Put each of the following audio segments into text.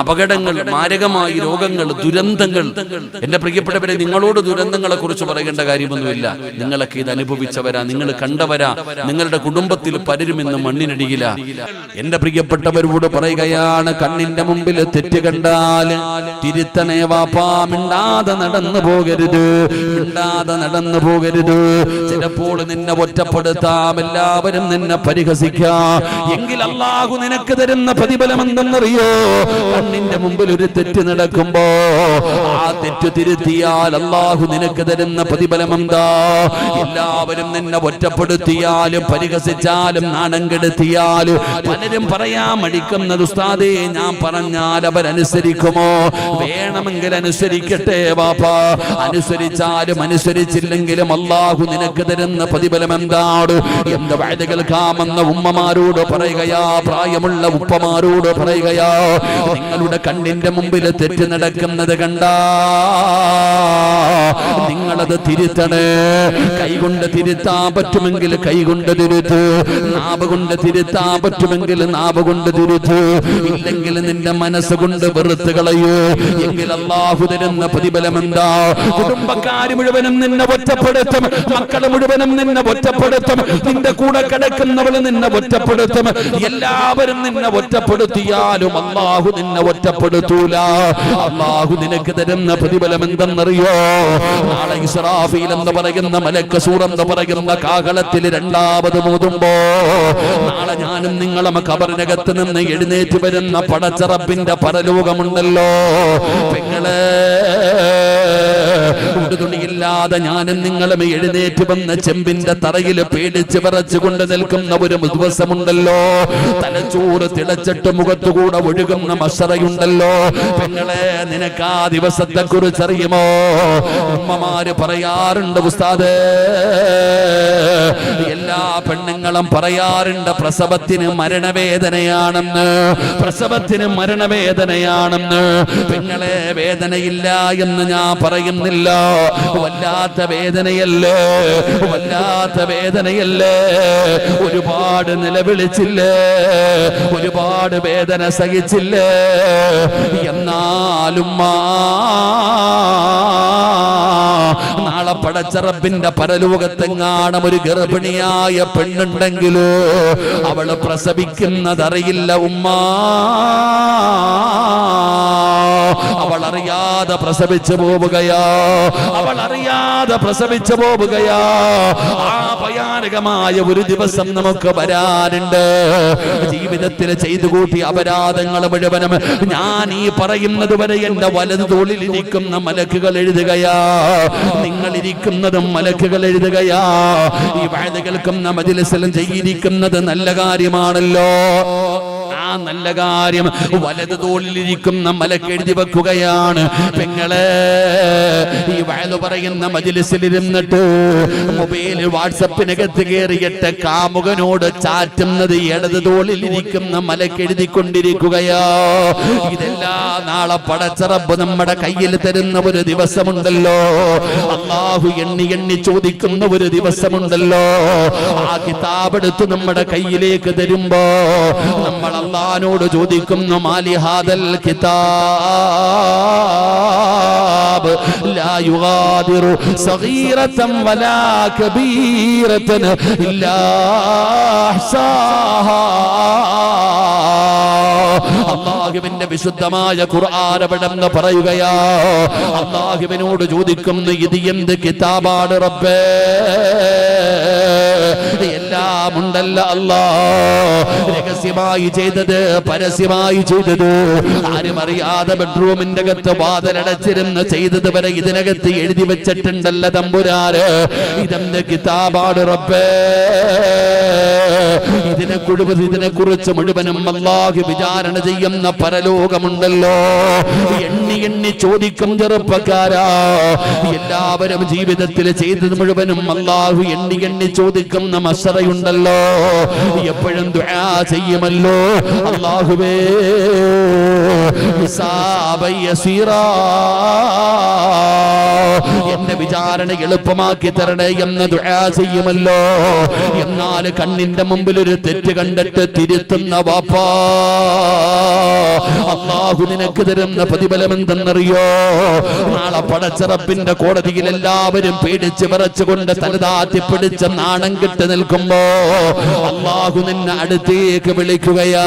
അപകടങ്ങൾ മാരകമായി രോഗങ്ങൾ ദുരന്തങ്ങൾ. എന്റെ പ്രിയപ്പെട്ടവരെ നിങ്ങളോട് ദുരന്തങ്ങളെ കുറിച്ച് പറയേണ്ട കാര്യമൊന്നുമില്ല. നിങ്ങളൊക്കെ ഇത് അനുഭവിച്ചവരാ നിങ്ങൾ കണ്ടവരാ. നിങ്ങളുടെ കുടുംബത്തിൽ പലരും ഇന്ന് മണ്ണിനടിയില്ല എന്റെ പ്രിയപ്പെട്ടവരോട് പറയുകയാണ് കണ്ണിന്റെ മുമ്പിൽ തെറ്റ് കണ്ടാൽ തിരുത്തനേ വാപ്പാ മിണ്ടാതെ നടന്നു പോകരുത്. മിണ്ടാതെ നടന്നു പോകരുത്. ചിലപ്പോൾ നിന്നെ ഒറ്റപ്പെടുത്താം എല്ലാവരും നിന്നെ പരിഹസിക്കാം. എങ്കിൽ അള്ളാഹു നിനക്ക് തരുന്ന പ്രതിഫലം എന്തെന്നറിയോ കണ്ണിന്റെ മുമ്പിൽ ഒരു തെറ്റ് നടക്കുമ്പോ ആ തെറ്റ് തിരുത്തിയാൽ അള്ളാഹു നിനക്ക് തരുന്ന പ്രതിഫലം എന്താ? എല്ലാവരും നിന്നെ ഒറ്റപ്പെടുത്തിയാലും പരിഹസിച്ചാലും നാണം കെടുത്തിയാലും പലരും പറയാൻ മടിക്കുന്നത് ഉസ്താദേ ഞാൻ പറഞ്ഞാൽ അവരനുസരിക്കുമോ? വേണമെങ്കിൽ അനുസരിക്കട്ടെ ബാപ്പാ. അനുസരിച്ചാലും അനുസരിച്ചില്ലെങ്കിലും അള്ളാഹു നിനക്ക് തരുന്ന പ്രതിഫലം എന്താണ്? എന്ത് വഴുത കേൾക്കാമെന്ന ഉമ്മമാരോട് പറയുകയാ പ്രായമുള്ള ഉപ്പമാരോട് പറയുകയാ നിങ്ങളുടെ കണ്ണിന്റെ മുമ്പിൽ തെറ്റ് നടക്കുന്നത് കണ്ട നിങ്ങളത് തിരുത്തണേ. കൈകൊണ്ട് തിരുത്താൻ പറ്റുമെങ്കിൽ കൈകൊണ്ട് തിരുത്ത്. നാവ് കൊണ്ട് തിരുത്താൻ പറ്റുമെങ്കിൽ നാവ് കൊണ്ട് തിരുത്ത്. ഇല്ലെങ്കിൽ നിന്റെ മനസ്സ് കൊണ്ട് വെറുത്ത് കളയൂ. എങ്കിൽ അള്ളാഹു തരുന്ന പ്രതിഫലം എന്താ? കുടുംബക്കാര് മുഴുവനും നിന്നെ ഒറ്റപ്പെടുത്തും. മക്കൾ മുഴുവനും നിന്നെ ഒറ്റപ്പെടുത്തും. നിന്റെ കൂടെ കിടക്കുന്നവൾ നിന്നെ ഒറ്റപ്പെടുത്തും. എല്ലാവരും നിന്നെ ഒറ്റപ്പെടുത്തിയാലും അള്ളാഹു നിന്നെ ഒറ്റപ്പെടുത്തൂല. അള്ളാഹു നിനക്ക് തരുന്ന പ്രതിഫലം എന്തെന്നറിയോ നാളെ ഇസ്രാഫീൽ എന്ന് പറയുന്ന മലക്ക എന്ന് പറയുന്ന കാഹളത്തിൽ രണ്ടാമത് മൂതുമ്പോ നാളെ ഞാനും നിങ്ങളും കബറിനകത്ത് നിന്ന് എഴുന്നേറ്റ് വരുന്ന പടച്ചറപ്പിന്റെ പരലോകമുണ്ടല്ലോ. പെങ്ങളെ ഉടുതുണിയില്ലാതെ ഞാനും നിങ്ങളും എഴുന്നേറ്റ് വന്ന ചെമ്പിന്റെ തറയിൽ പേടിച്ച് വിറച്ചുകൊണ്ട് നിൽക്കുന്ന ഒരു ദിവസമുണ്ടല്ലോ. തലച്ചോറ് തിളച്ചിട്ട് മുഖത്തുകൂടെ ഒഴുകുന്ന മഷറയുണ്ടല്ലോ പെങ്ങളെ നിനക്ക് ആ ദിവസത്തെ കുറിച്ചറിയുമോ ഉമ്മമാര് പറയാറുണ്ട് ഉസ്താദേ. എല്ലാ പെണ്ണുങ്ങളും പറയാറുണ്ട് പ്രസവത്തിന് മരണവേദനയാണെന്ന്. പ്രസവത്തിന് മരണവേദനയാണെന്ന്. പെങ്ങളെ വേദനയില്ല എന്ന് ഞാൻ പറയുന്നില്ല. വല്ലാത്ത വേദനയല്ലേ? വല്ലാത്ത വേദനയല്ലേ? ഒരുപാട് നിലവിളിച്ചില്ലേ? ഒരുപാട് വേദന സഹിച്ചില്ലേ? എന്നാലും നാളെ പടച്ചറപ്പിന്റെ പരലോകത്തെങ്ങാണം ഒരു ഗർഭിണിയായ പെണ്ണുണ്ടെങ്കിലോ അവൾ പ്രസവിക്കുന്നതറിയില്ല ഉമ്മ. അവൾ അറിയാതെ പ്രസവിച്ചു പോവുകയാ. അവൾ അറിയാതെ പ്രസവിച്ചു പോവുകയാ. ആ ഭയാനകമായ ഒരു ദിവസം നമുക്ക് വരാനുണ്ട്. ജീവിതത്തിൽ ചെയ്തു കൂട്ടി അപരാധങ്ങൾ മുഴുവനും ഞാൻ ഈ പറയുന്നത് വരെ എന്റെ വലതുതോളിൽ ഇരിക്കുന്ന മലക്കുകൾ എഴുതുകയാ. നിങ്ങൾ ഇരിക്കുന്നതും മലക്കുകൾ എഴുതുകയാ. ഈ വഴുത കേൾക്കുന്ന മജിലിസിലും ചെയ്തിരിക്കുന്നത് നല്ല കാര്യമാണല്ലോ. നല്ല കാര്യം വലത് തോളിലിരിക്കുന്ന മലക്ക് എഴുതി വെക്കുകയാണ്. പെങ്ങളെ ഈ വയൽ പറയുന്ന മജിലിസിലിരുന്നിട്ട് മൊബൈൽ വാട്സപ്പിനകത്ത് കയറിയിട്ട് കാമുകനോട് ചാറ്റുന്നത് ഇടത് തോളിലിരിക്കുന്ന മലക്ക് കൊണ്ടിരിക്കുകയോ. ഇതെല്ലാം നാളെ പടച്ചറബ് നമ്മുടെ കയ്യിൽ തരുന്ന ഒരു ദിവസമുണ്ടല്ലോ. അള്ളാഹു എണ്ണി എണ്ണി ചോദിക്കുന്ന ഒരു ദിവസമുണ്ടല്ലോ. ആ കിതാബെടുത്ത് നമ്മുടെ കയ്യിലേക്ക് തരുമ്പോ നമ്മൾ അള്ളഹാനോട് ചോദിക്കുന്നു മാലിഹാദൽ കിതാബ് ലാ യുഗാദിറു വലാ കബീറതൻ ഇല്ലാ വിശുദ്ധമായ ഖുർആാനവിടെന്ന് പറയുകയാ. അള്ളാഹുവിനോട് ചോദിക്കുന്നു ഇത് എന്ത് കിതാബാണ് റബ്ബേ? എല്ലാം ഉണ്ടല്ല അല്ലാ. രഹസ്യമായി ചെയ്തത് പരസ്യമായി ചെയ്തത്? ആരും അറിയാതെ ബെഡ്റൂമിന്റെ അകത്ത് വാതിലടച്ചിരുന്ന് ചെയ്തത് വരെ ഇതിനകത്ത് എഴുതി വെച്ചിട്ടുണ്ടല്ല തമ്പുരാര് ഇതെന്റെ കിതാബാണ് റബ്ബേ? ഇതിനെ കുഴുവത് ഇതിനെ കുറിച്ച് മുഴുവനും അല്ലാഹു വിചാരണ ചെയ്യുന്ന പരലോകമുണ്ടല്ലോ. എണ്ണി എണ്ണി ചോദിക്കും ചെറുപ്പക്കാരാ. എല്ലാവരും ജീവിതത്തിൽ ചെയ്തത് മുഴുവനും അല്ലാഹു എണ്ണി എണ്ണി ചോദിക്കുന്ന മസറയുണ്ടല്ലോ. എപ്പോഴും ദുആ ചെയ്യുമല്ലോ. അള്ളാഹുവേ എന്റെ വിചാരണ എളുപ്പമാക്കി തരണേ എന്ന് ചെയ്യുമല്ലോ. എന്നാൽ കണ്ണിന്റെ മുമ്പിൽ ഒരു തെറ്റ് കണ്ടിട്ട് തിരുത്തുന്ന വാപ്പാ അള്ളാഹു നിനക്ക് തരുന്ന പ്രതിഫലം എന്തെന്നറിയോ നാളെ പടച്ചിറപ്പിന്റെ കോടതിയിൽ എല്ലാവരും പേടിച്ച് വിറച്ചുകൊണ്ട് തലതാത്തി പിടിച്ച് നാണം കെട്ട് നിൽക്കുമ്പോ അള്ളാഹു നിന്നെ അടുത്തേക്ക് വിളിക്കുകയാ.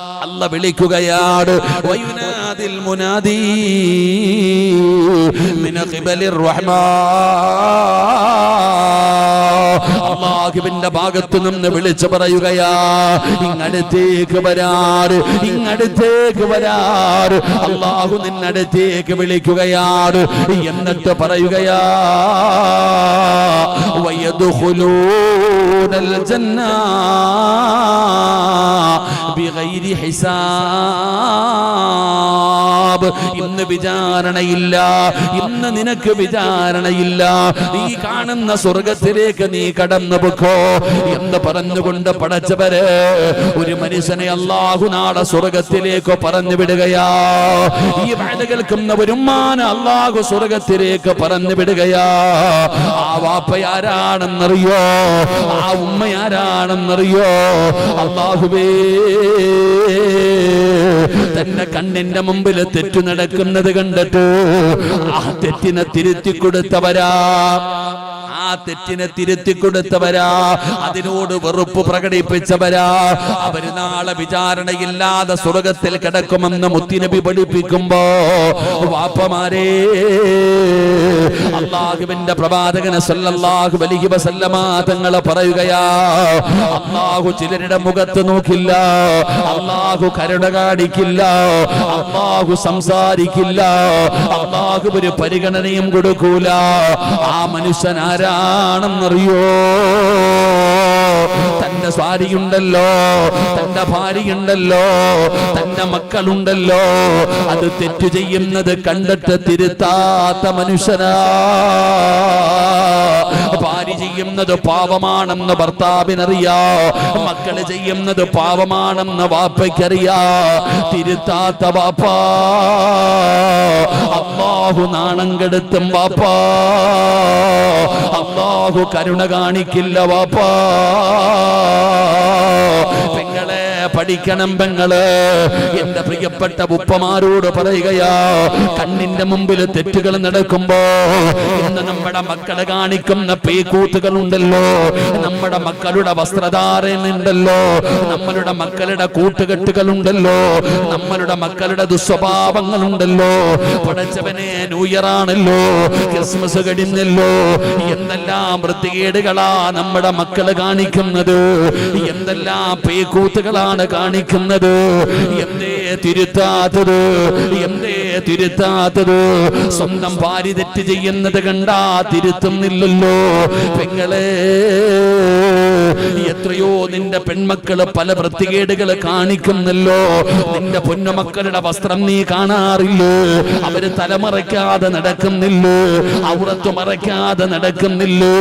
അല്ല വിളിക്കുകയാണ് വയുനാദിൽ മുനാദി മിന ഖിബലിർ റഹ്മാൻ അള്ളാഹുവിന്റെ ഭാഗത്തു നിന്ന് വിളിച്ചു പറയുകയാ ഇങ്ങടുത്തേക്ക് വരാറ് ഇങ്ങടുത്തേക്ക് വരാറ് അള്ളാഹു നിന്നടുത്തേക്ക് വിളിക്കുകയാണ് എന്നിട്ട് പറയുകയാ വയദുഖുലൂനൽ ജന്ന ബിഗൈരി ഹിസാബ്. ഇന്ന് വിചാരണയില്ല. ഇന്ന് നിനക്ക് വിചാരണയില്ല. നീ കാണുന്ന സ്വർഗത്തിലേക്ക് നീ കടന്നു പൊക്കോ എന്ന് പറഞ്ഞുകൊണ്ട് പടച്ചവര് ഒരു മനുഷ്യനെ അള്ളാഹു നാളെ സ്വർഗത്തിലേക്ക് പറഞ്ഞു വിടുകയാ. ഈ വേല കേൾക്കുന്ന വരുമാന അള്ളാഹു സ്വർഗത്തിലേക്ക് പറഞ്ഞു വിടുകയാ. ആ വാപ്പയാരാണെന്നറിയോ ആ ഉമ്മയാരാണെന്നറിയോ അള്ളാഹുവേ തന്റെ കണ്ണിന്റെ മുമ്പിൽ തെറ്റു നടക്കുന്നത് കണ്ടിട്ട് ആ തെറ്റിനെ തിരുത്തി കൊടുത്തവരാ. തെറ്റിനെ തിരുത്തി കൊടുത്തവരാ അതിനോട് വെറുപ്പ് പ്രകടിപ്പിച്ചവരാ. അവർ നാളെ വിചാരണയില്ലാതെ സ്വർഗത്തിൽ കിടക്കുമെന്ന് മുത്തിനബി പഠിപ്പിക്കുമ്പോ വാപ്പമാരേ അള്ളാഹുവിന്റെ പ്രവാചകനെ സല്ലല്ലാഹു അലൈഹി വസല്ലമ തങ്ങൾ പറയുകയാ അള്ളാഹു ചിലരുടെ മുഖത്ത് നോക്കില്ല അള്ളാഹു കരുണ കാണിക്കില്ല അള്ളാഹു സംസാരിക്കില്ല അള്ളാഹു ഒരു പരിഗണനയും കൊടുക്കൂല. ആ മനുഷ്യൻ ആരാണെന്നറിയോ തന്റെ സ്വാരിയുണ്ടല്ലോ തന്റെ ഭാര്യയുണ്ടല്ലോ തന്റെ മക്കളുണ്ടല്ലോ. അത് തെറ്റു ചെയ്യുന്നത് കണ്ടിട്ട് തിരുത്താത്ത മനുഷ്യനാ. ഭാര്യ ചെയ്യുന്നത് പാപമാണെന്ന് ഭർത്താവിനറിയാ. മക്കൾ ചെയ്യുന്നത് പാപമാണെന്ന് വാപ്പയ്ക്കറിയാ. തിരുത്താത്ത വാപ്പാ. അള്ളാഹു നാണം കെടുത്തും വാപ്പാ. അള്ളാഹു കരുണ കാണിക്കില്ല വാപ്പാ. പെങ്ങളെ പഠിക്കണം പെങ്ങൾ. എന്റെ പ്രിയപ്പെട്ട ഉപ്പമാരോട് പറയുകയാ കണ്ണിന്റെ മുമ്പിൽ തെറ്റുകൾ നടക്കുമ്പോ ഇന്ന് നമ്മുടെ മക്കളെ കാണിക്കുന്ന പേക്കൂത്തുകൾ ഉണ്ടല്ലോ നമ്മുടെ മക്കളുടെ വസ്ത്രധാരൻ ഉണ്ടല്ലോ നമ്മളുടെ മക്കളുടെ കൂട്ടുകെട്ടുകൾ ഉണ്ടല്ലോ നമ്മളുടെ മക്കളുടെ ദുസ്വഭാവങ്ങൾ ഉണ്ടല്ലോ പടച്ചവനെ ന്യൂയറാണല്ലോ ക്രിസ്മസ് കഴിഞ്ഞല്ലോ. എന്തെല്ലാം വൃത്തികേടുകളാ നമ്മുടെ മക്കൾ കാണിക്കുന്നത്. എന്തെല്ലാം പേക്കൂത്തുകളാണ് കാണിക്കുന്നത്? എന്തേ തിരുത്താത്തത്? എന്തേ തിരുത്താത്തത്? സ്വന്തം ഭാര്യ തെറ്റ് ചെയ്യുന്നത് കണ്ടാ തിരുത്തുന്നില്ലല്ലോ. പെങ്ങളെ എത്രയോ നിന്റെ പെൺമക്കൾ പല വൃത്തികേടുകൾ കാണിക്കുന്നല്ലോ. നിന്റെ പൊന്നുമക്കളുടെ വസ്ത്രം നീ കാണാറില്ലേ? അവർ തലമറയ്ക്കാതെ നടക്കുന്നില്ലേ? ഔറത്ത് മറയ്ക്കാതെ നടക്കുന്നില്ലേ?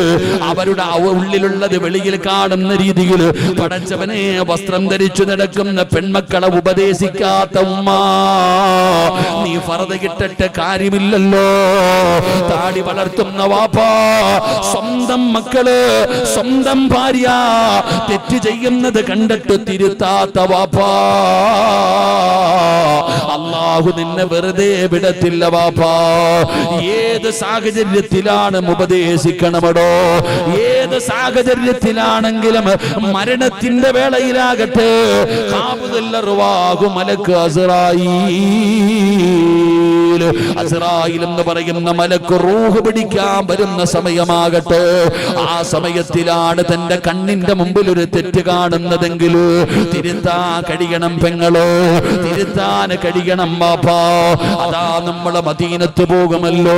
അവരുടെ ഉള്ളിലുള്ളത് വെളിയിൽ കാണുന്ന രീതിയിൽ പടച്ചവനെ വസ്ത്രം ധരിച്ചു നടക്കുന്ന പെൺമക്കളെ ഉപദേശിക്കാത്ത ഉമ്മ. നീ ഫറത് കിട്ടട്ടെ കാര്യമില്ലല്ലോ. താടി വളർത്തുന്ന വാപ്പാ സ്വന്തം മക്കൾ സ്വന്തം ഭാര്യ തെറ്റ് ചെയ്യുന്നത് കണ്ടിട്ട് തിരുത്താത്ത വാപ്പാ. അള്ളാഹു നിന്നെ വെറുതെ വിടത്തില്ല വാപ്പാ ഏത് സാഹചര്യത്തിലാണ് ഉപദേശിക്കണമടോ? ഏത് സാഹചര്യത്തിലാണെങ്കിലും മരണത്തിന്റെ വേളയിലാകട്ടെ. മലക്ക് എന്ന് പറയുന്ന മലക്ക് റൂഹ് പിടിക്കാൻ വരുന്ന സമയമാകട്ടെ. ആ സമയത്തിലാണ് തന്റെ കണ്ണിന്റെ മുമ്പിൽ ഒരു തെറ്റ് കാണുന്നതെങ്കിൽ തിരുത്താൻ കഴിയണം പെങ്ങളോ. തിരുത്താൻ കഴിയണം ബാപ്പാ. അതാ നമ്മളെ മദീനത്ത് പോകുമല്ലോ.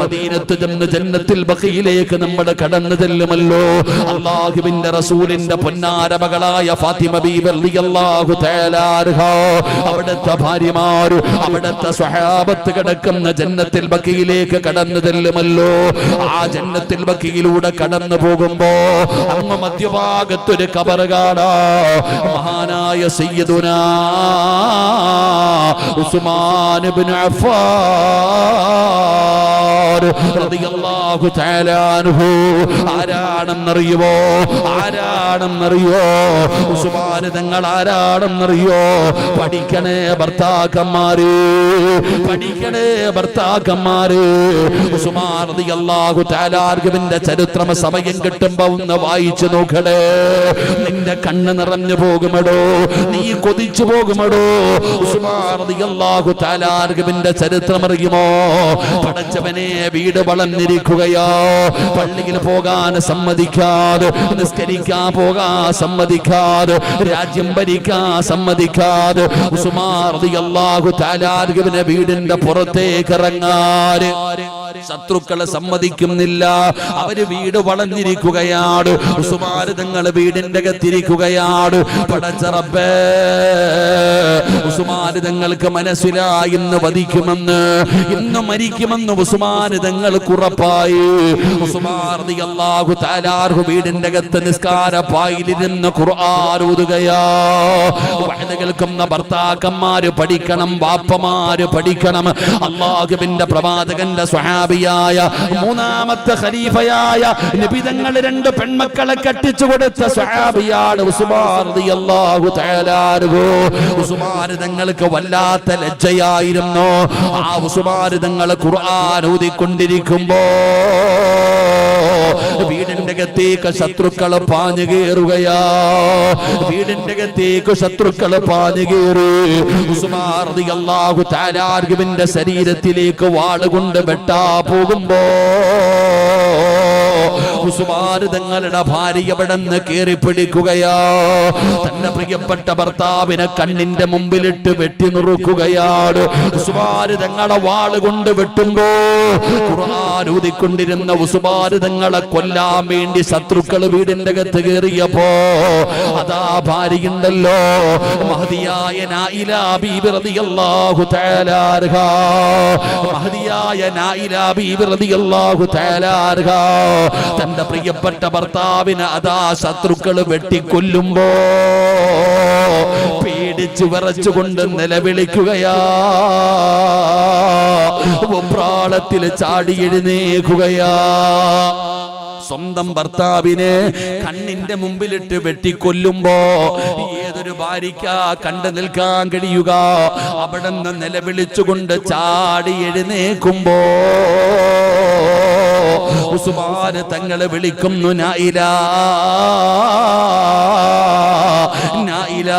മദീനത്ത് ചെന്ന് ജന്നത്തിൽ ബഹയിലേക്ക് നമ്മൾ കടന്നു ചെല്ലുമല്ലോ. അള്ളാഹുവിന്റെ റസൂലിന്റെ പൊന്നാര മകളായ ഫാത്തിമ ബീബി റളിയല്ലാഹു തആല അൻഹ. അവിടുത്തെ ഭാര്യമാർ അവിടുത്തെ സ്വഹാബത്ത് കിടക്കുന്ന ജന്നത്തിൽ ബക്കിയിലേക്ക് കടന്നു ചെല്ലുമല്ലോ. ആ ജന്നത്തിൽ ബക്കിയിലൂടെ കടന്നു പോകുമ്പോ അങ്ങ് മധ്യഭാഗത്തൊരു കബറ് കാണാ. മഹാനായ സയ്യിദുനാ. ഉസ്മാൻ ഇബ്നു അഫ്ഫാൻ റളിയല്ലാഹു തആല അൻഹു. ആരാണെന്നറിയുമോ ആരാണെന്നറിയോ ഉസ്മാൻ തങ്ങൾ ആരാണെന്നറിയോ പഠിക്കണേ ഭർത്താക്കന്മാര്. പഠിക്കണേ ഭർത്താക്കന്മാര്. ഉസ്മാൻ റളിയല്ലാഹു തആല അൻഹുവിന്റെ ചരിത്രം സമയം കിട്ടുമ്പോ ഒന്ന് വായിച്ചു നോക്കണേ. നിന്റെ കണ്ണ് നിറഞ്ഞു പോകുമടോ? നീ കൊതിച്ചു പോകുമടോ? ഉസ്മാൻ റളിയല്ലാഹു ചരിത്രം അറിയുമോ? പടച്ചവനെ വീട് വളർന്നിരിക്കുകയോ പള്ളിയിൽ പോകാൻ സമ്മതിക്കാതെ നിസ്കരിക്കാൻ പോകാൻ സമ്മതിക്കാതെ രാജ്യം ഭരിക്കാൻ സമ്മതിക്കാതെ ഉസ്മാൻ റളിയല്ലാഹു തആല അൻഹുവിനെ വീടിന്റെ പുറത്തേക്ക് ഇറങ്ങാൻ ശത്രുക്കളെ സമ്മതിക്കുന്നില്ല. അവർ വീട് വളഞ്ഞിരിക്കുകയാണ്. ഉസുമാര് തങ്ങൾ വീടിന്റെ അകത്തിരിക്കുകയാണ്. പടച്ചറപ്പേ ഉസുമാര് തങ്ങൾക്ക് മനസ്സിലായി ഇന്ന് വധിക്കുമെന്ന്. ഇന്ന് മരിക്കുമെന്ന് ഉസുമാന് തങ്ങൾക്ക് ഉറപ്പായി ഉസുമാർഹു താലാർഹു വീടിന്റെ അകത്ത് നിസ്കാര പായിലിരുന്ന് ഖുർആൻ ഊതുകയാ വഴുത കേൾക്കുന്ന ഭർത്താക്കന്മാര് പഠിക്കണം വാപ്പമാര് പഠിക്കണം. അള്ളാഹുവിന്റെ പ്രവാചകന്റെ സ്വഹാബിയായ മൂന്നാമത്തെ ഖലീഫയായ നിബിതങ്ങൾ രണ്ട് പെൺമക്കളെ കെട്ടിച്ചു കൊടുത്ത സഹാബിയാണ് ഉസ്മാൻ റളിയല്ലാഹു തആല അൻഹു. ഉസ്മാൻ തങ്ങൾക്ക് വല്ലാത്ത ലജ്ജയായിരുന്നു. ആ ഉസ്മാൻ തങ്ങൾ ഖുർആൻ ഊതിക്കൊണ്ടിരിക്കുമ്പോ വീടിന്റെ അകത്തേക്ക് ശത്രുക്കൾ പാഞ്ഞു കയറുകയാ. വീടിന്റെ അകത്തേക്ക് ശത്രുക്കൾ പാഞ്ഞു കയറി. ഉസ്മാൻ റളിയല്ലാഹു തആല അൻഹുവിന്റെ ശരീരത്തിലേക്ക് വാളുകൊണ്ട് വെട്ടാ. പോകുമ്പോ ഉസ്മാൻ തങ്ങളുടെ ഭാര്യ പെടന്ന് കയറി പിടിക്കുകയാ. തന്റെ പ്രിയപ്പെട്ട ഭർത്താവിനെ കണ്ണിന്റെ മുമ്പിലിട്ട് വെട്ടി നുറുക്കുകയാണ്. ഉസ്മാൻ തങ്ങളെ വാൾ കൊണ്ട് വെട്ടുമ്പോ ഊതിക്കൊണ്ടിരുന്ന ഉസ്മാൻ തങ്ങളെ കൊല്ലാൻ വേണ്ടി ശത്രുക്കൾ വീടിന്റെ അകത്ത് കയറിയപ്പോ അതാ ഭാര്യയുണ്ടല്ലോ. മഹതിയായ നായില തന്റെ പ്രിയപ്പെട്ട ഭർത്താവിന് അതാ ശത്രുക്കൾ വെട്ടിക്കൊല്ലുമ്പോ പേടിച്ചു വിറച്ചുകൊണ്ട് നിലവിളിക്കുകയാ. പ്രാളത്തിൽ ചാടി എഴുന്നേക്കുകയാ സ്വന്തം ഭർത്താവിനെ കണ്ണിന്റെ മുമ്പിലിട്ട് വെട്ടിക്കൊല്ലുമ്പോ ഏതൊരു ഭാര്യയ്ക്ക കണ്ടു നിൽക്കാൻ കഴിയുക? അവിടെ നിന്ന് നിലവിളിച്ചുകൊണ്ട് ചാടി എഴുന്നേക്കുമ്പോ ഉസുമാന് തങ്ങളെ വിളിക്കുന്നു നായില നായില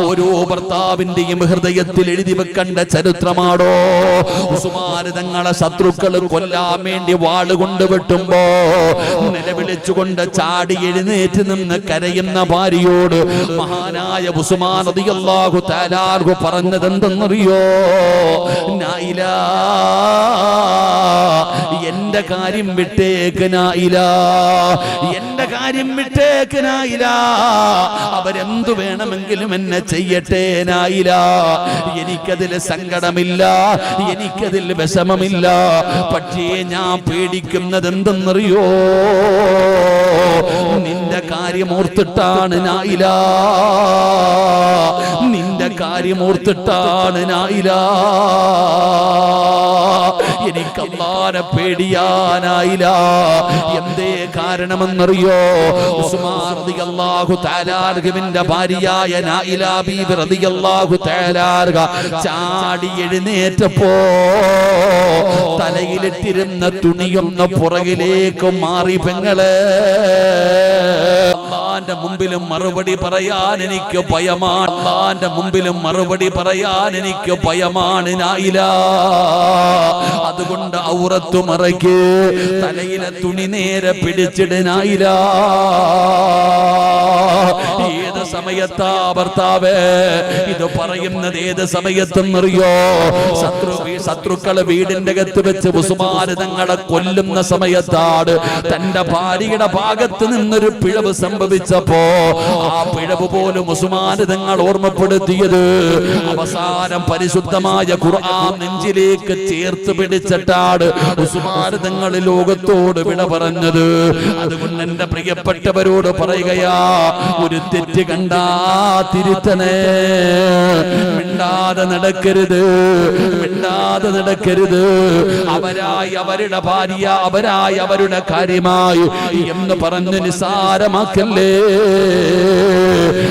ഓരോ ഭർത്താവിന്റെയും ഹൃദയത്തിൽ എഴുതി വെക്കേണ്ട ചരിത്രമാണോ ഉസുമാന് തങ്ങളെ ശത്രുക്കൾ കൊല്ലാൻ വേണ്ടി വാൾ കൊണ്ട് വെട്ടുമ്പോ നിലവിളിച്ചുകൊണ്ട് ചാടി എഴുന്നേറ്റ് നിന്ന് കരയുന്ന ഭാര്യയോട് മഹാനായ ഉസുമാൻ അതിയല്ലാഹു പറഞ്ഞത് എന്തെന്നറിയോ? നായില എന്റെ കാര്യം വിട്ടേക്ക് നായില എന്റെ കാര്യം വിട്ടേക്ക് നായില അവരെന്തു വേണമെങ്കിലും എന്നെ ചെയ്യട്ടെ നായില. എനിക്കതിൽ സങ്കടമില്ല എനിക്കതിൽ വിഷമമില്ല. പക്ഷേ ഞാൻ പേടിക്കുന്നത് എന്തെന്നറിയോ നിന്റെ കാര്യം ഓർത്തിട്ടാണ് നായില. നിന്റെ കാര്യം ഓർത്തിട്ടാണ് നായില. എനിക്ക് പേടിയാനായില്ല എന്തേ കാരണമെന്നറിയോ? ഉസ്മാൻ അള്ളാഹു അൻഹുവിന്റെ ഭാര്യയായ നായില. ബീബി റളിയല്ലാഹു തആല അൻഹ ചാടി എഴുന്നേറ്റപ്പോ തലയിലിട്ടിരുന്ന തുണിയൊന്ന് പുറകിലേക്ക് മാറി പെങ്ങളെ. അള്ളാന്റെ മുമ്പിലും മറുപടി പറയാൻ എനിക്ക് ഭയമാണ്. അള്ളാന്റെ മുമ്പിലും മറുപടി പറയാൻ എനിക്ക് ഭയമാണ്. നായില അതുകൊണ്ട് ഔറത്തു മറയ്ക്ക്. തലയിലെ തുണി നേരെ പിടിച്ചിടനായില്ല സമയത്താ ഭർത്താവ് ഇത് പറയുന്നത് ഏത് സമയത്തെന്നറിയോ? ശത്രു ശത്രുക്കളെ വീടിന്റെ അകത്ത് വെച്ച് ഉസുമാര് തങ്ങളെ കൊല്ലുന്ന സമയത്താണ് തന്റെ ഭാര്യയുടെ ഭാഗത്ത് നിന്നൊരു പിഴവ് സംഭവിച്ചപ്പോ ആ പിഴവ് പോലും ഉസുമാന് തങ്ങൾ ഓർമ്മപ്പെടുത്തിയത് അവസാനം പരിശുദ്ധമായ ഖുർആൻ നെഞ്ചിലേക്ക് ചേർത്ത് പിടിച്ചിട്ടാണ് ഉസുമാന് തങ്ങൾ ലോകത്തോട് വിട പറഞ്ഞത്. അതുകൊണ്ട് എന്റെ പ്രിയപ്പെട്ടവരോട് പറയുകയാ ഒരു തെറ്റ് കണ്ടാ തിരുത്തണേ. മിണ്ടാതെ നടക്കരുത്. മിണ്ടാതെ നടക്കരുത്. അവരായി അവരുടെ ഭാര്യ അവരായി അവരുടെ കാര്യമായി എന്ന് പറഞ്ഞ് നിസാരമാക്കല്ലേ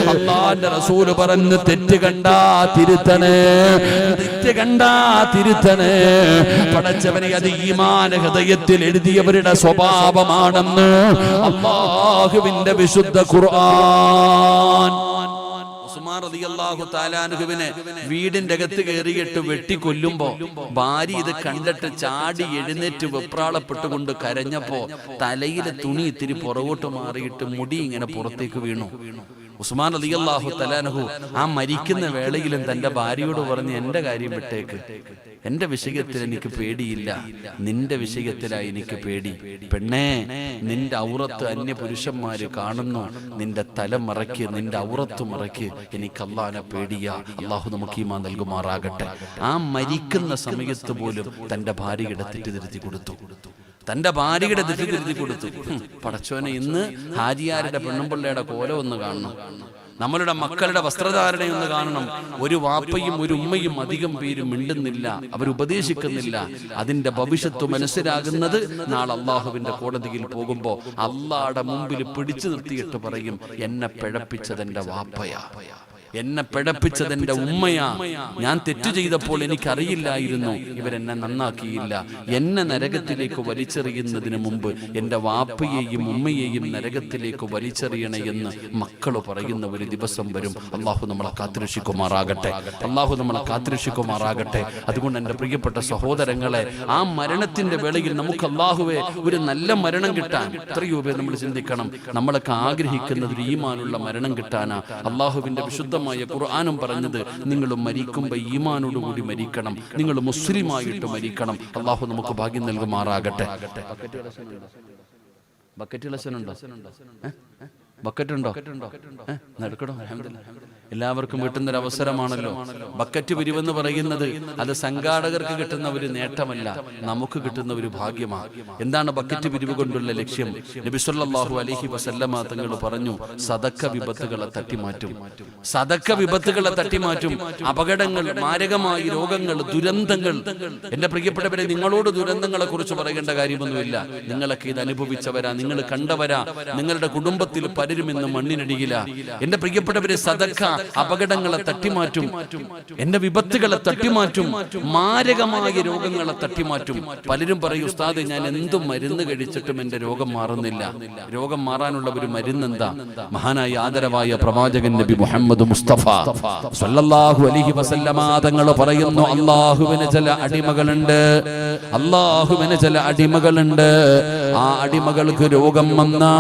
അള്ളാന്റെ റസൂൽ പറഞ്ഞ് തെറ്റ് കണ്ടാ തിരുത്തണേ. തെറ്റ് കണ്ടാ തിരുത്തന്. പടച്ചവനെ അത് ഈമാന ഹൃദയത്തിൽ എഴുതിയവരുടെ സ്വഭാവമാണെന്ന് അള്ളാഹുവിന്റെ വിശുദ്ധ ഖുർആൻ. വീടിന്റെ അകത്ത് കയറിയിട്ട് വെട്ടിക്കൊല്ലുമ്പോ ഭാര്യ ഇത് കണ്ടിട്ട് ചാടി എഴുന്നേറ്റ് വെപ്രാളപ്പെട്ടുകൊണ്ട് കരഞ്ഞപ്പോ തലയിലെ തുണി ഇത്തിരി പുറകോട്ട് മാറിയിട്ട് മുടി ഇങ്ങനെ പുറത്തേക്ക് വീണു. ഉസ്മാൻ അലി അള്ളാഹു തലാനഹു ആ മരിക്കുന്ന വേളയിലും തന്റെ ഭാര്യയോട് പറഞ്ഞ് എന്റെ കാര്യം വിട്ടേക്ക്. എന്റെ വിഷയത്തിൽ എനിക്ക് പേടിയില്ല. നിന്റെ വിഷയത്തിലായി എനിക്ക് പേടി. പെണ്ണേ നിന്റെ ഔറത്ത് അന്യ പുരുഷന്മാര് കാണുന്നു. നിന്റെ തല മറയ്ക്ക് നിന്റെ ഔറത്ത് മറയ്ക്ക് എനിക്ക് അള്ളാനെ പേടിയ. അള്ളാഹു നമുക്ക് ഈമാ നൽകുമാറാകട്ടെ. ആ മരിക്കുന്ന സമയത്ത് പോലും തന്റെ ഭാര്യയുടെ കൊടുത്തു. കൊടുത്തു. തന്റെ ഭാര്യയുടെ ദിശ തിരുത്തി കൊടുത്തു. പടച്ചോനെ ഇന്ന് ഹാജിയാരുടെ പെണ്ണുമ്പിള്ളയുടെ കോലം ഒന്ന് കാണണം. നമ്മളുടെ മക്കളുടെ വസ്ത്രധാരണയൊന്ന് കാണണം. ഒരു വാപ്പയും ഒരു ഉമ്മയും അധികം പേരും മിണ്ടുന്നില്ല. അവരുപദേശിക്കുന്നില്ല അതിന്റെ ഭവിഷ്യത്ത് മനസ്സിലാകുന്നത് നാളെ അള്ളാഹുവിന്റെ കോടതിയിൽ പോകുമ്പോ അള്ളാടെ മുമ്പിൽ പിടിച്ചു നിർത്തിയിട്ട് പറയും എന്നെ പിഴപ്പിച്ചതെന്റെ വാപ്പയാ. എന്നെ പിടപ്പിച്ചതെന്റെ ഉമ്മയാ. ഞാൻ തെറ്റു ചെയ്തപ്പോൾ എനിക്കറിയില്ലായിരുന്നു. ഇവരെന്നെ നന്നാക്കിയില്ല. എന്നെ നരകത്തിലേക്ക് വലിച്ചെറിയുന്നതിന് മുമ്പ് എന്റെ വാപ്പയെയും ഉമ്മയെയും നരകത്തിലേക്ക് വലിച്ചെറിയണേ എന്ന് മക്കൾ പറയുന്ന ഒരു ദിവസം വരും. അള്ളാഹു നമ്മളെ കാത്തിരക്ഷിക്കുമാറാകട്ടെ. അള്ളാഹു നമ്മളെ കാത്തിരക്ഷിക്കുമാറാകട്ടെ. അതുകൊണ്ട് എന്റെ പ്രിയപ്പെട്ട സഹോദരങ്ങളെ ആ മരണത്തിന്റെ വേളയിൽ നമുക്ക് അള്ളാഹുവെ ഒരു നല്ല മരണം കിട്ടാൻ എത്രയോ പേർ നമ്മൾ ചിന്തിക്കണം. നമ്മളൊക്കെ ആഗ്രഹിക്കുന്നത് ഒരു ഈമാനുള്ള മരണം കിട്ടാനാ അള്ളാഹുവിന്റെ വിശുദ്ധമായ ഖുർആാനും പറഞ്ഞത് നിങ്ങൾ മരിക്കുമ്പോൾ ഈമാനോടുകൂടി മരിക്കണം. നിങ്ങൾ മുസ്ലിമായിട്ട് മരിക്കണം. അള്ളാഹു നമുക്ക് ഭാഗ്യം നൽകുമാറാകട്ടെ. ബക്കറ്റ് ലസനുണ്ടോ ബക്കറ്റ് ഉണ്ടോ നടക്കണോ എല്ലാവർക്കും കിട്ടുന്ന ഒരു അവസരമാണല്ലോ. ബക്കറ്റ് പിരിവെന്ന് പറയുന്നത് അത് സംഘാടകർക്ക് കിട്ടുന്ന ഒരു നേട്ടമല്ല നമുക്ക് കിട്ടുന്ന ഒരു ഭാഗ്യമാണ് എന്താണ് ബക്കറ്റ് പിരിവ് കൊണ്ടുള്ള ലക്ഷ്യം? നബിസ്വല്ലാഹു അലഹി വസല്ലമ തങ്ങൾ പറഞ്ഞു സതക്ക വിപത്തുകളെ തട്ടിമാറ്റും. സതക്ക വിപത്തുകളെ തട്ടിമാറ്റും. അപകടങ്ങൾ മാരകമായി രോഗങ്ങൾ ദുരന്തങ്ങൾ. എന്റെ പ്രിയപ്പെട്ടവരെ നിങ്ങളോട് ദുരന്തങ്ങളെ കുറിച്ച് പറയേണ്ട കാര്യമൊന്നുമില്ല. നിങ്ങളൊക്കെ ഇത് അനുഭവിച്ചവരാ നിങ്ങൾ കണ്ടവരാ. നിങ്ങളുടെ കുടുംബത്തിൽ പലരും ഇന്ന് മണ്ണിനടിയില്ല എന്റെ പ്രിയപ്പെട്ടവരെ സദക്ക അപകടങ്ങളെ തട്ടിമാറ്റും എന്റെ വിപത്തുകളെ തട്ടിമാറ്റും മാരകമായ രോഗങ്ങളെ തട്ടിമാറ്റും. പലരും പറയും ഉസ്താദ് ഞാൻ എന്തും മരുന്ന് കഴിച്ചിട്ടും എന്റെ രോഗം മാറുന്നില്ല. രോഗം മാറാനുള്ള ഒരു മരുന്ന് എന്താ? മഹാനായ ആദരവായ പ്രവാചകൻ നബി മുഹമ്മദ് മുസ്തഫ സല്ലല്ലാഹു അലൈഹി വസല്ലമ തങ്ങൾ പറയുന്നു അള്ളാഹുവിന് ചില അടിമകളുണ്ട് അള്ളാഹുവിന് ചില അടിമകളുണ്ട്. ആ അടിമകൾക്ക് രോഗം വന്നാ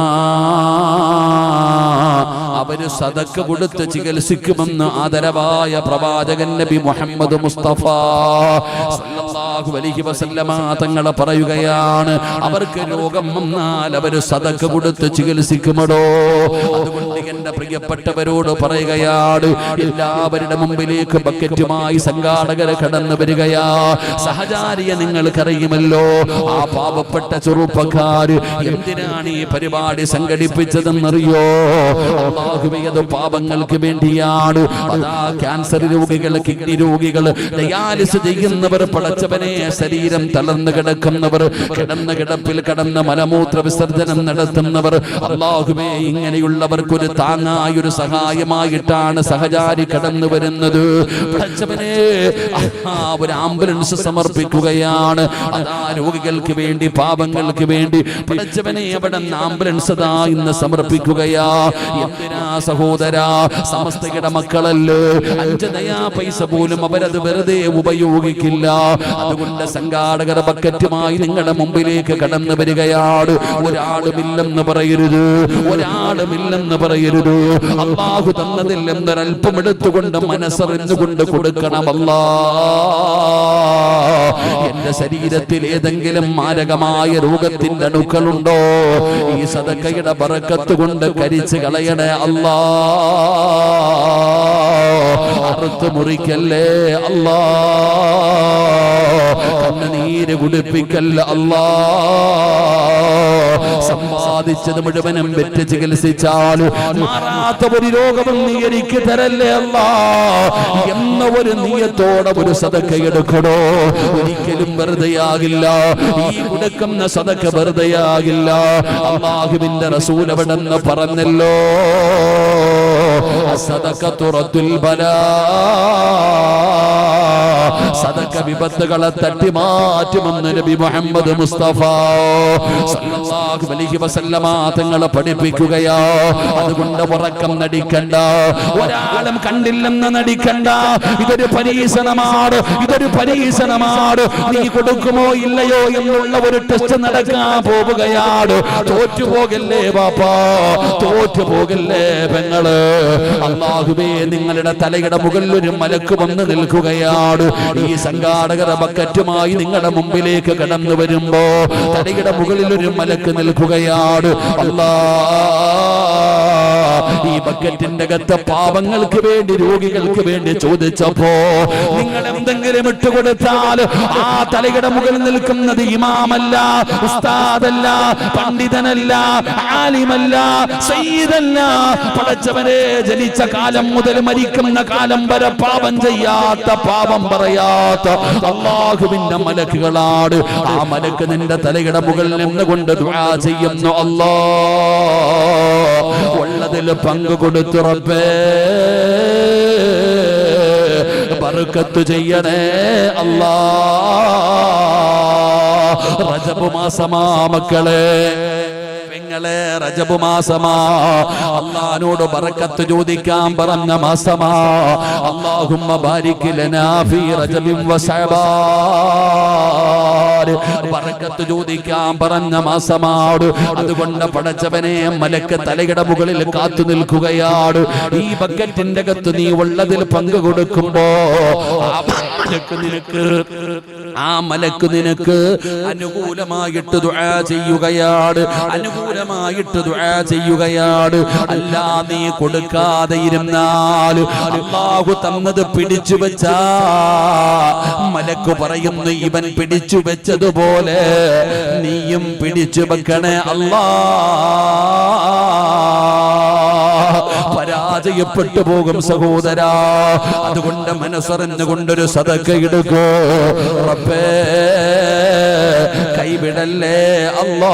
അവർ സതക്ക് കൊടുത്ത് ചികിത്സിക്കുമെന്ന് ആദരവായ പ്രവാചകൻ നബി മുഹമ്മദ് മുസ്തഫ തങ്ങളെ പറയുകയാണ് അവർക്ക് രോഗം വന്നാൽ അവർ സതക്ക് കൊടുത്ത് ചികിത്സിക്കുമടോ. അതുകൊണ്ട് എന്റെ പ്രിയപ്പെട്ടവരോട് പറയുകയാണ് എല്ലാവരുടെ മുമ്പിലേക്ക് ബക്കറ്റുമായി സംഘാടകർ കടന്നു വരികയാ. സഹചാരിയെ നിങ്ങൾക്കറിയുമല്ലോ ആ പാവപ്പെട്ട ചെറുപ്പക്കാര് എന്തിനാണ് ഈ പരിപാടി സംഘടിപ്പിച്ചതെന്നറിയോ? അത് പാപങ്ങൾക്ക് വേണ്ടിയാണ്. അതാ ക്യാൻസർ രോഗികൾ കിഡ്നി രോഗികൾ ഡയാലിസ് ചെയ്യുന്നവർ പടച്ചവനെ ശരീരം തളർന്നു കിടക്കുന്നവർ കിടന്ന കിടപ്പിൽ കടന്ന് മലമൂത്ര വിസർജനം നടത്തുന്നവർ. അള്ളാഹുബേ ഇങ്ങനെയുള്ളവർക്കൊരു താങ്ങായൊരു സഹായമായിട്ടാണ് സഹചാരി കടന്നു വരുന്നത്. ഒരു ആംബുലൻസ് സമർപ്പിക്കുകയാണ്. അതാ രോഗികൾക്ക് വേണ്ടി പാപങ്ങൾക്ക് വേണ്ടി പഠിച്ചവനെ അവിടെ ആംബുലൻസ് ദാ ഇന്ന് സമർപ്പിക്കുകയാ. എന്തിനാ സഹോദര സമസ്തയുടെ മക്കളല്ലേ? അഞ്ച് ദയാ പൈസ പോലും അവരത് വെറുതെ ഉപയോഗിക്കില്ല. അതുകൊണ്ട് സംഘാടകർ ബക്കറ്റുമായി നിങ്ങളുടെ മുമ്പിലേക്ക് കടന്നു വരികയാണ്. ഒരാളുമില്ലെന്ന് പറയരുത്. ഒരാളുമില്ലെന്ന് പറയരുത്. അള്ളാഹു തന്നതിൽ എന്തൊരൽപ്പം എടുത്തുകൊണ്ട് മനസ്സറിഞ്ഞുകൊണ്ട് കൊടുക്കണമല്ല എന്റെ ശരീരത്തിൽ ഏതെങ്കിലും മാരകമായ രോഗത്തിന്റെ അണുക്കളുണ്ടോ? ഈ സദക്കയുടെ പറക്കത്ത് കൊണ്ട് കരിച്ചു കളയണേ അല്ലാ. അറുത്ത് മുറിക്കല്ലേ അല്ലാ. കണ്ണുനീര് കുടിപ്പിക്കല്ല അല്ലാ. സമ്പാദിച്ചത് മുഴുവനും വെറ്റ് ചികിത്സിച്ചാൽ മാറാത്ത ഒരു രോഗവും നീ എനിക്ക് തരല്ലേ അല്ല? എന്ന ഒരു നീയത്തോടെ ഒരു സതക്ക എടുക്കണോ? ഒരിക്കലും വെറുതെയാകില്ല. ഈ കൊടുക്കുന്ന സതക്ക വെറുതെയാകില്ല. അള്ളാഹുവിന്റെ റസൂൽ എവിടെന്ന് പറഞ്ഞല്ലോ? സതക്ക തുറത്തുൽ ബലാ. സദക്ക വിപത്തുകളെ തട്ടി മാറ്റുമെന്ന് നബി മുഹമ്മദ് മുസ്തഫ. സല്ലല്ലാഹു അലൈഹി വസല്ലമ തങ്ങളെ പഠിപ്പിക്കുകയാ. അതുകൊണ്ട് ഉറക്കം നടിക്കണ്ട. ഒരാളും കണ്ടില്ലെന്ന് നടിക്കണ്ട. ഇതൊരു പരീക്ഷണമാണ്. ഇതൊരു പരീക്ഷണമാണ്. നീ കൊടുക്കുമോ ഇല്ലയോ എന്നുള്ള ഒരു ടെസ്റ്റ് നടക്കാൻ പോവുകയാണ്. തോറ്റുപോകല്ലേ ബാപ്പാ? തോറ്റുപോകല്ലേ പെങ്ങൾ? അള്ളാഹുബേ നിങ്ങളുടെ തലയുടെ മുകളിൽ ഒരു മലക്ക് വന്ന് നിൽക്കുകയാണ്. ഈ സംഘാടകര ബക്കറ്റുമായി നിങ്ങളുടെ മുമ്പിലേക്ക് കടന്നു വരുമ്പോ തടിയുടെ മുകളിൽ ഒരു മലക്ക് നിൽക്കുകയാണ്. അല്ലാ. ഈ ബക്കറ്റിന്റെ അകത്ത് പാവങ്ങൾക്ക് വേണ്ടി രോഗികൾക്ക് വേണ്ടി ചോദിച്ചപ്പോ നിങ്ങൾ എന്തെങ്കിലും ഇട്ടുകൊടുത്താൽ ആ തലയുടെ മുകളിൽ നിൽക്കുന്നത് ഇമാമല്ല ഉസ്താദല്ല പണ്ഡിതനല്ല ആലിമല്ല സയ്യിദല്ല. പടച്ചവനെ ജനിച്ച കാലം മുതൽ മരിക്കുന്ന കാലം വരെ പാപം ചെയ്യാത്ത പാപം പറയാത്ത അള്ളാഹുവിന്റെ മലക്കുകളാണ്. ആ മലക്ക് നിന്റെ തലയുടെ മുകളിൽ നിന്നുകൊണ്ട് ദുആ ചെയ്യുന്നു. അല്ലാ ഉള്ളതിൽ പങ്കു കൊടുത്തു റബ്ബേ. ബർക്കത്ത് ചെയ്യണേ അല്ലാ. റജബ് മാസമാ മക്കളെ. പെങ്ങളെ റജബ് മാസമാ. അള്ളഹാനോട് ബറക്കത്ത് ചോദിക്കാൻ പറഞ്ഞ മാസമാ. അള്ളാഹുമ്മ ബാരിക് ലനാ ഫീ ബറക്കത്ത് ചോദിക്കാൻ പറഞ്ഞ മാസമാണ് അതുകൊണ്ട് പടച്ചവനെ മലക്ക് തലയുടെ മുകളിൽ കാത്തു നിൽക്കുകയാണ്. ഈ ബക്കറ്റിന്റെ അകത്ത് നീ ഉള്ളതിൽ പങ്കു കൊടുക്കുമ്പോ നിനക്ക് ആ മലക്ക് നിനക്ക് അനുകൂലമായിട്ട് ദുആ ചെയ്യുകയാണ്. അനുകൂലമായിട്ട് ദുആ ചെയ്യുകയാണ്. അല്ല നീ കൊടുക്കാതെ ഇരുന്നാൽ അള്ളാഹു തന്നത് പിടിച്ചു വെച്ചാ. മലക്ക് പറയുന്നു ഇവൻ പിടിച്ചു വെച്ചതുപോലെ നീയും പിടിച്ചു വെക്കണേ അല്ലാ. പരാജയപ്പെട്ടു പോകും സഹോദര. അതുകൊണ്ട് മനസ്സറിഞ്ഞുകൊണ്ടൊരു സതക്ക എടുക്കൂ റബ്ബേ കൈവിടല്ലേ അല്ലാ.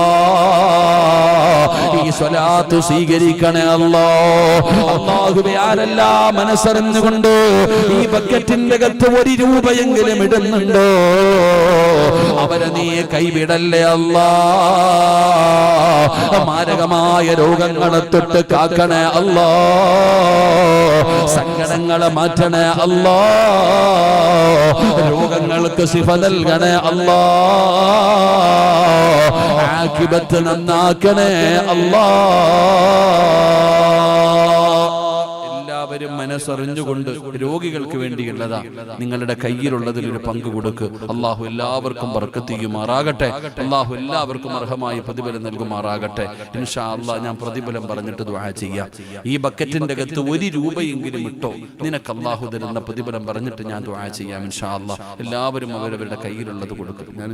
ഈ സ്വലാത്ത് സ്വീകരിക്കണേ അല്ലോ. അള്ളാഹുബെ ആരെല്ലാം മനസ്സറിഞ്ഞുകൊണ്ട് ഈ ബക്കറ്റിന്റെ അകത്ത് ഒരു രൂപയെങ്കിലും ഇടുന്നുണ്ടോ? അവരെ നീ കൈവിടല്ലേ അല്ല. മാരകമായ രോഗങ്ങളെ തൊട്ട് കാക്കണേ അല്ലോ. സങ്കടങ്ങളെ മാറ്റണേ അല്ലോ. രോഗങ്ങൾക്ക് ശിഫ നൽകണേ അല്ലോ. ആക്കിബത്ത് നന്നാക്കണേ അല്ലാ. എല്ലാവരും മനസ്സറിഞ്ഞുകൊണ്ട് രോഗികൾക്ക് വേണ്ടിയുള്ളതാ. നിങ്ങളുടെ കയ്യിലുള്ളതിൽ ഒരു പങ്ക് കൊടുക്ക്. അള്ളാഹു എല്ലാവർക്കും വർക്കത്തിയുമാറാകട്ടെ അള്ളാഹു എല്ലാവർക്കും അർഹമായി പ്രതിഫലം നൽകുമാറാകട്ടെ. ഇൻഷാ അള്ളാ ഞാൻ പ്രതിഫലം പറഞ്ഞിട്ട് ദുആ ചെയ്യാം. ഈ ബക്കറ്റിന്റെ അകത്ത് ഒരു രൂപയെങ്കിലും ഇട്ടോ. നിനക്ക് അള്ളാഹു തരുന്ന പ്രതിഫലം പറഞ്ഞിട്ട് ഞാൻ ദുആ ചെയ്യാം ഇൻഷാ അള്ളാ എല്ലാവരും അവരവരുടെ കയ്യിലുള്ളത് കൊടുക്കും. ഞാൻ